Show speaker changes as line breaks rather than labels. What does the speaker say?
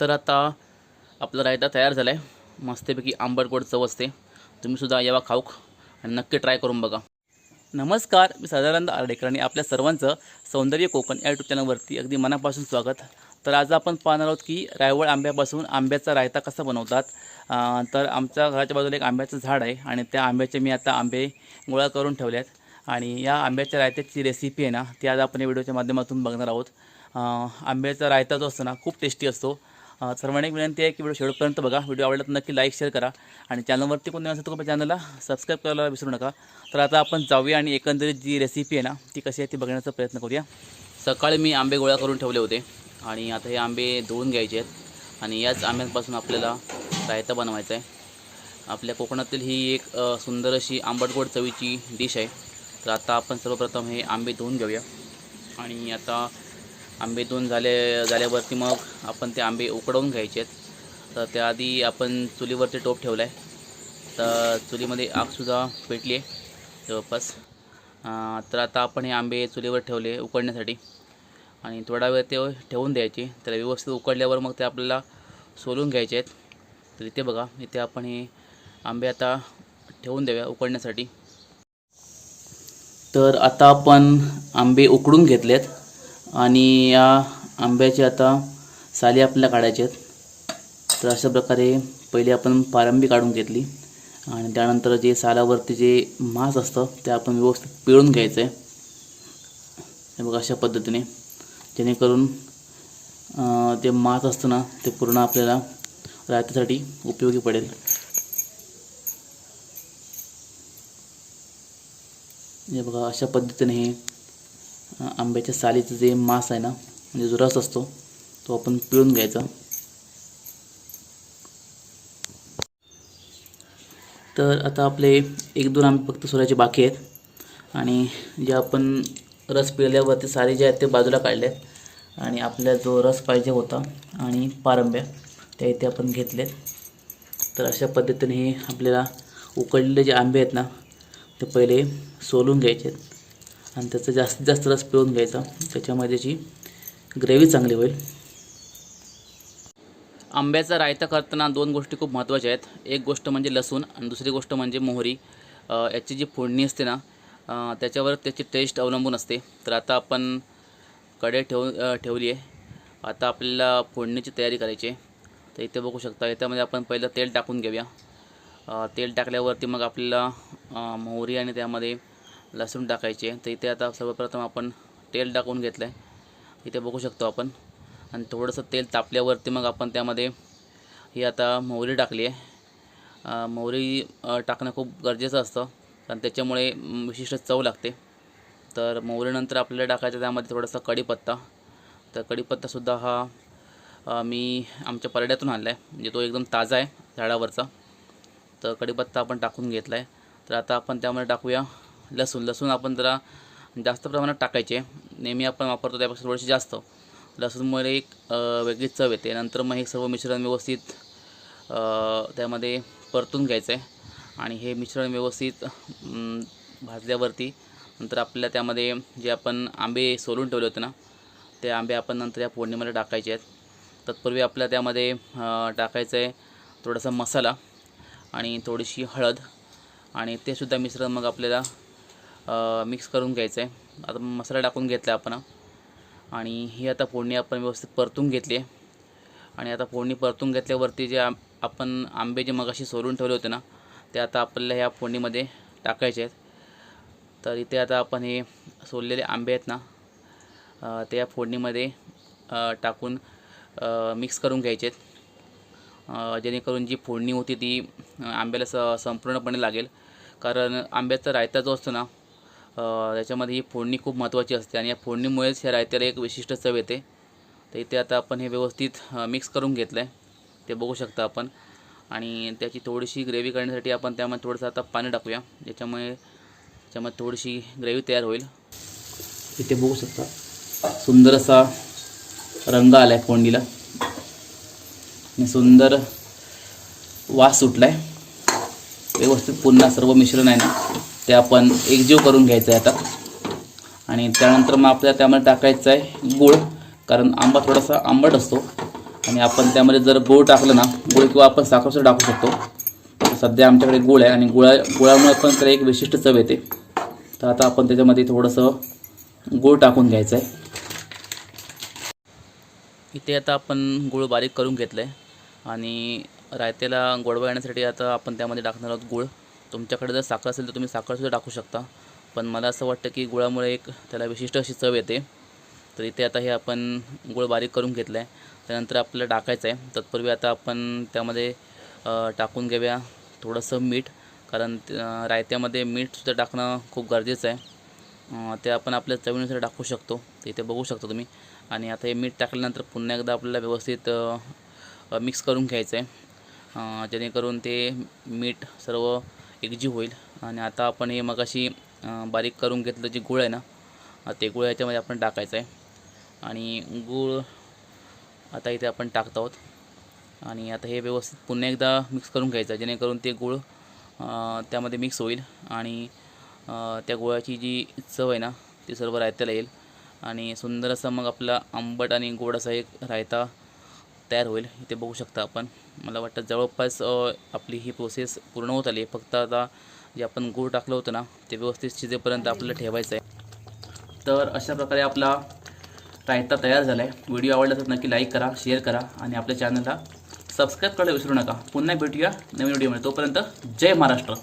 तर आता आपला रायता तयार झाला आहे मस्तपैकी आंबटगोड चव असते. तुम्हीसुद्धा यावा खाऊक आणि नक्की ट्राय करून बघा. नमस्कार मी सदानंद आर्डेकर आणि आपल्या सर्वांचं सौंदर्य कोकण या यूट्यूब चॅनलवरती अगदी मनापासून स्वागत. तर आज आपण पाहणार आहोत की रायवळ आंब्यापासून आंब्याचा रायता कसा बनवतात. तर आमच्या घराच्या बाजूला एक आंब्याचं झाड आहे आणि त्या आंब्याचे मी आता आंबे गोळा करून ठेवले आहेत आणि या आंब्याच्या रायत्याची रेसिपी आहे ना ती आज आपण या व्हिडिओच्या माध्यमातून बघणार आहोत. आंब्याचा रायता जो असतो ना खूप टेस्टी असतो. सर्वांना एक विनंती आहे की व्हिडिओ शेवटपर्यंत बघा. व्हिडिओ आवडला तर नक्की लाईक शेअर करा. आणि चॅनलवरती कोणी असेल तर कृपया चॅनलला सबस्क्राईब करायला विसरू नका. तर आता आपण जाऊया आणि एकंदरीत जी रेसिपी आहे ना ती कशी आहे ती बघण्याचा प्रयत्न करूया. सकाळी मी आंबे गोळा करून ठेवले होते. आणि आता हे आंबे धुवून घ्यायचे आहेत. आणि याच आंब्यांपासून आपल्याला रायता बनवायचा आहे. आपल्या कोकणातील ही एक सुंदर अशी आंबटगोड चवीची डिश आहे. तर आता आपण सर्वप्रथम हे आंबे धुवून घेऊया. आणि आता आंबे दोन झाले झाल्यावरती मग आपण ते आंबे उकडवून घ्यायचे आहेत तर त्याआधी आपण चुलीवरती टोप ठेवला आहे तर चुलीमध्ये आगसुद्धा पेटली आहे जवळपास. तर आता आपण हे आंबे चुलीवर ठेवले उकडण्यासाठी. आणि थोडा वेळ ते ठेवून द्यायचे. त्याला व्यवस्थित उकडल्यावर मग ते आपल्याला सोलून घ्यायचे आहेत तर इथे बघा इथे आपण हे आंबे आता ठेवून द्याव्या उकडण्यासाठी. तर आता आपण आंबे उकडून घेतलेत. आणि या आंब्याची आता साली आपल्याला काढायचे आहेत. तर अशा प्रकारे पहिले आपण पारंबी काढून घेतली. आणि त्यानंतर जे सालावरती जे मांस असतं ते आपण व्यवस्थित पिळून घ्यायचं आहे हे बघा अशा पद्धतीने. जेणेकरून ते मांस असतं ना ते पूर्ण आपल्याला राहण्यासाठी उपयोगी पडेल. हे बघा अशा पद्धतीने हे आंब्याच्या सालीचं जे मांस आहे ना म्हणजे जो रस असतो तो आपण पिळून घ्यायचा. तर आता आपले एक दोन आंबे फक्त सोडायचे बाकी आहेत. आणि जे आपण रस पिळल्यावरती सारे जे आहेत ते बाजूला काढले आहेत आणि आपल्याला जो रस पाहिजे होता आणि पारंब्या त्या इथे आपण घेतलेत. तर अशा पद्धतीने हे आपल्याला उकडलेले जे आंबे आहेत ना ते पहिले सोलून घ्यायचे आहेत आणि त्याचा जास्तीत जास्त रस पिळून घ्यायचा. त्याच्यामध्ये जी ग्रेव्ही चांगली होईल. आंब्याचा रायता करताना दोन गोष्टी खूप महत्त्वाच्या आहेत. एक गोष्ट म्हणजे लसूण आणि दुसरी गोष्ट म्हणजे मोहरी. याची जी फोडणी असते ना त्याच्यावर त्याची टेस्ट अवलंबून असते. तर आता आपण कडे ठेव ठेवली आहे. आता आपल्याला फोडणीची तयारी करायची आहे. तर इथे बघू शकता याच्यामध्ये आपण पहिलं तेल टाकून घेऊया. तेल टाकल्यावरती मग आपल्याला मोहरी आणि त्यामध्ये लसूण टाकायचे. तर इथे आता सर्वप्रथम आपण तेल टाकून घेतलं आहे इथे बघू शकतो आपण. आणि थोडंसं तेल तापल्यावरती मग आपण त्यामध्ये ही आता मोहरी टाकली आहे. मोहरी टाकणं खूप गरजेचं असतं. कारण त्याच्यामुळे विशिष्ट चव लागते. तर मोहरीनंतर आपल्याला टाकायचं त्यामध्ये थोडासा कढीपत्ता. तर कढीपत्तासुद्धा हा मी आमच्या परड्यातून आणला आहे म्हणजे तो एकदम ताजा आहे झाडावरचा. तर कढीपत्ता आपण टाकून घेतला आहे तर आता आपण त्यामध्ये टाकूया. लसूण. लसूण आपण जरा जास्त प्रमाणात टाकायचे. नेहमी आपण वापरतो त्यापेक्षा थोडीशी जास्त. लसूणमुळे एक वेगळीच चव येते. नंतर मग हे सर्व मिश्रण व्यवस्थित त्यामध्ये परतून घ्यायचं आहे आणि हे मिश्रण व्यवस्थित भाजल्यावरती नंतर आपल्याला त्यामध्ये जे आपण आंबे सोलून ठेवले होते ना ते आंबे आपण नंतर या फोडणीमध्ये टाकायचे आहेत. तत्पूर्वी आपल्याला त्यामध्ये टाकायचं आहे थोडासा मसाला आणि थोडीशी हळद आणि ते सुद्धा मिश्रण मग आपल्याला मिक्स करून घ्यायचं आहे आता मसाला टाकून घेतला आपण. आणि ही आता फोडणी आपण व्यवस्थित परतून घेतली आहे. आणि आता फोडणी परतून घेतल्यावरती जे आपण आंबे जे मगाशी सोलून ठेवले होते ना ते आता आपल्याला ह्या फोडणीमध्ये टाकायचे आहेत. तर इथे आता आपण हे सोललेले आंबे आहेत ना ते या फोडणीमध्ये टाकून मिक्स करून घ्यायचे आहेत. जेणेकरून जी फोडणी होती ती आंब्याला स संपूर्णपणे लागेल. कारण आंब्याचा रायता जो असतो ना त्याच्यामध्ये ही फोडणी खूप महत्त्वाची असते आणि या फोडणीमुळेच ह्या रायत्याला एक विशिष्ट चव येते. तर इथे आता आपण हे व्यवस्थित मिक्स करून घेतलं आहे ते बघू शकता आपण. आणि त्याची थोडीशी ग्रेव्ही करण्यासाठी आपण त्यामध्ये थोडंसं आता पाणी टाकूया. ज्याच्यामुळे त्याच्यामध्ये थोडीशी ग्रेव्ही तयार होईल. इथे बघू शकता. सुंदर असा रंग आला आहे फोडणीला. आणि सुंदर वास सुटला आहे व्यवस्थित पुन्हा सर्व मिश्रण आहे ना. ते आपण एकजीव करून घ्यायचं आहे आता. आणि त्यानंतर मग आपल्याला त्यामध्ये टाकायचं आहे गूळ कारण आंबा थोडासा आंबट असतो. आणि आपण त्यामध्ये जर गूळ टाकलं ना गूळ किंवा आपण साखरसुद्धा टाकू शकतो. सध्या आमच्याकडे गुळ आहे आणि गुळा गुळामुळे पण त्याला एक विशिष्ट चव येते. तर आता आपण त्याच्यामध्ये थोडंसं गूळ टाकून घ्यायचं आहे इथे आता आपण गूळ बारीक करून घेतलं आहे आणि रायतेला गोडवा येण्यासाठी आता आपण त्यामध्ये टाकणार आहोत गूळ. तुमच्याकडे जर साखर असेल तर तुम्ही साखरसुद्धा टाकू शकता. पण मला असं वाटतं की गुळामुळे एक त्याला विशिष्ट अशी चव येते. तर इथे आता हे आपण गूळ बारीक करून घेतलं आहे त्यानंतर आपल्याला टाकायचं आहे तत्पूर्वी आता आपण त्यामध्ये टाकून घेऊया थोडंसं मीठ. कारण रायत्यामध्ये मीठसुद्धा टाकणं खूप गरजेचं आहे ते आपण आपल्या चवीनुसार टाकू शकतो. ते इथे बघू शकता तुम्ही. आणि आता हे मीठ टाकल्यानंतर पुन्हा एकदा आपल्याला व्यवस्थित मिक्स करून घ्यायचं आहे जेणेकरून ते मीठ सर्व एकजीव होईल. आणि आता आपण हे मगाशी अशी बारीक करून घेतलं जे गुळ आहे ना ते गुळ याच्यामध्ये आपण टाकायचं आहे. आणि गूळ आता इथे आपण टाकत आहोत. आणि आता हे व्यवस्थित पुन्हा एकदा मिक्स करून घ्यायचं आहे. जेणेकरून ते गूळ त्यामध्ये मिक्स होईल आणि त्या गुळाची जी चव आहे ना ती सर्व रायत्याला येईल. आणि सुंदर असा मग आपला आंबट आणि गोड असा एक रायता तयार होईल इथे बघू शकता आपण. मला वाटतं जवळपास आपली ही प्रोसेस पूर्ण होत आली फक्त आता जे आपण गूळ टाकलं होतं ना ते व्यवस्थित शिजेपर्यंत आपल्याला ठेवायचं आहे. तर अशा प्रकारे आपला रायता तयार झाला आहे. व्हिडिओ आवडला तर नक्की लाईक करा शेअर करा आणि आपल्या चॅनलला सबस्क्राईब करायला विसरू नका. पुन्हा भेटूया नवीन व्हिडिओमध्ये. तोपर्यंत जय महाराष्ट्र.